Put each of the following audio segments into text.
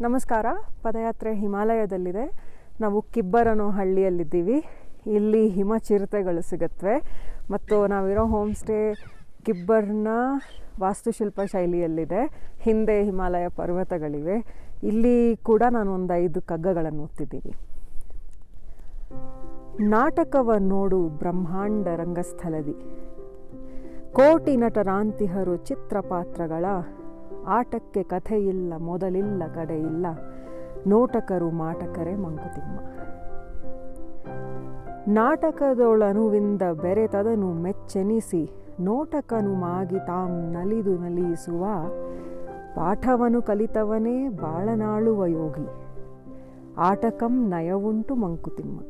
ನಮಸ್ಕಾರ. ಪದಯಾತ್ರೆ ಹಿಮಾಲಯದಲ್ಲಿದೆ. ನಾವು ಕಿಬ್ಬರ್ ಅನ್ನೋ ಹಳ್ಳಿಯಲ್ಲಿದ್ದೀವಿ. ಇಲ್ಲಿ ಹಿಮ ಚಿರತೆಗಳು ಸಿಗುತ್ತವೆ ಮತ್ತು ನಾವಿರೋ ಹೋಮ್ ಸ್ಟೇ ಕಿಬ್ಬರ್ನ ವಾಸ್ತುಶಿಲ್ಪ ಶೈಲಿಯಲ್ಲಿದೆ. ಹಿಂದೆ ಹಿಮಾಲಯ ಪರ್ವತಗಳಿವೆ. ಇಲ್ಲಿ ಕೂಡ ನಾನು ಒಂದು ಐದು ಕಗ್ಗಗಳನ್ನು ಓದ್ತಿದ್ದೀನಿ. ನಾಟಕವ ನೋಡು ಬ್ರಹ್ಮಾಂಡ ರಂಗಸ್ಥಳದಿ. ಕೋಟಿ ನಟರಾಂತಿಹರು ಚಿತ್ರಪಾತ್ರಗಳ ಆಟಕ್ಕೆ ಕಥೆಯಿಲ್ಲ, ಮೊದಲಿಲ್ಲ ಕಡೆಯಿಲ್ಲ. ನೋಟಕರು ಮಾಟಕರೇ ಮಂಕುತಿಮ್ಮ. ನಾಟಕದೊಳನುವಿಂದ ಬೆರೆತದನು ಮೆಚ್ಚೆನಿಸಿ, ನೋಟಕನು ಮಾಗಿ ತಾಂ ನಲಿದು ನಲಿಯಿಸುವ. ಪಾಠವನು ಕಲಿತವನೇ ಬಾಳನಾಳುವ ಯೋಗಿ. ಆಟಕಂ ನಯವುಂಟು ಮಂಕುತಿಮ್ಮ.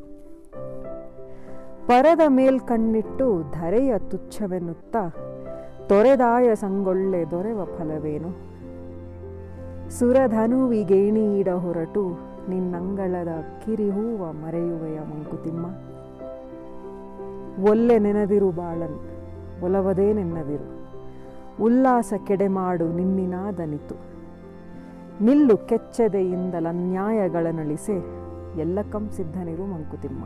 ಪರದ ಮೇಲ್ಕಣ್ಣಿಟ್ಟು ಧರೆಯ ತುಚ್ಛವೆನ್ನುತ್ತ ತೊರೆದಾಯ ಸಂಗೊಳ್ಳೆ ದೊರೆವ ಫಲವೇನು? ಸುರಧನುವಿಗೇಣೀಡ ಹೊರಟು ನಿನ್ನಂಗಳದ ಕಿರಿಹೂವ ಮರೆಯುವೆಯ ಮಂಕುತಿಮ್ಮ. ಒಲ್ಲೆ ನೆನದಿರು ಬಾಳನ್, ಒಲವದೇ ನೆನ್ನದಿರು. ಉಲ್ಲಾಸ ಕೆಡೆಮಾಡು ನಿನ್ನಿನಾದನಿತು. ನಿಲ್ಲು ಕೆಚ್ಚದೆಯಿಂದಲನ್ಯಾಯಗಳನಳಿಸೆ ಎಲ್ಲಕಂ ಸಿದ್ಧನಿರು ಮಂಕುತಿಮ್ಮ.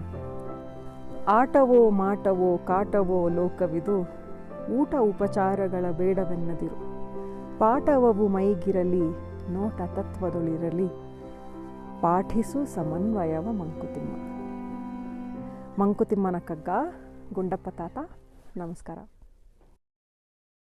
ಆಟವೋ, ಮಾಟವೋ, ಕಾಟವೋ ಲೋಕವಿದು ಊಟ ಉಪಚಾರಗಳ ಬೇಡವೆನ್ನದಿರು. ಪಾಠವವು ಮೈಗಿರಲಿ, ನೋಟ ತತ್ವದೊಳಿರಲಿ. ಪಾಠಿಸು ಸಮನ್ವಯವ ಮಂಕುತಿಮ್ಮ ಮಂಕುತಿಮ್ಮನ ಕಗ್ಗ, ಗುಂಡಪ್ಪ ತಾತ, ನಮಸ್ಕಾರ.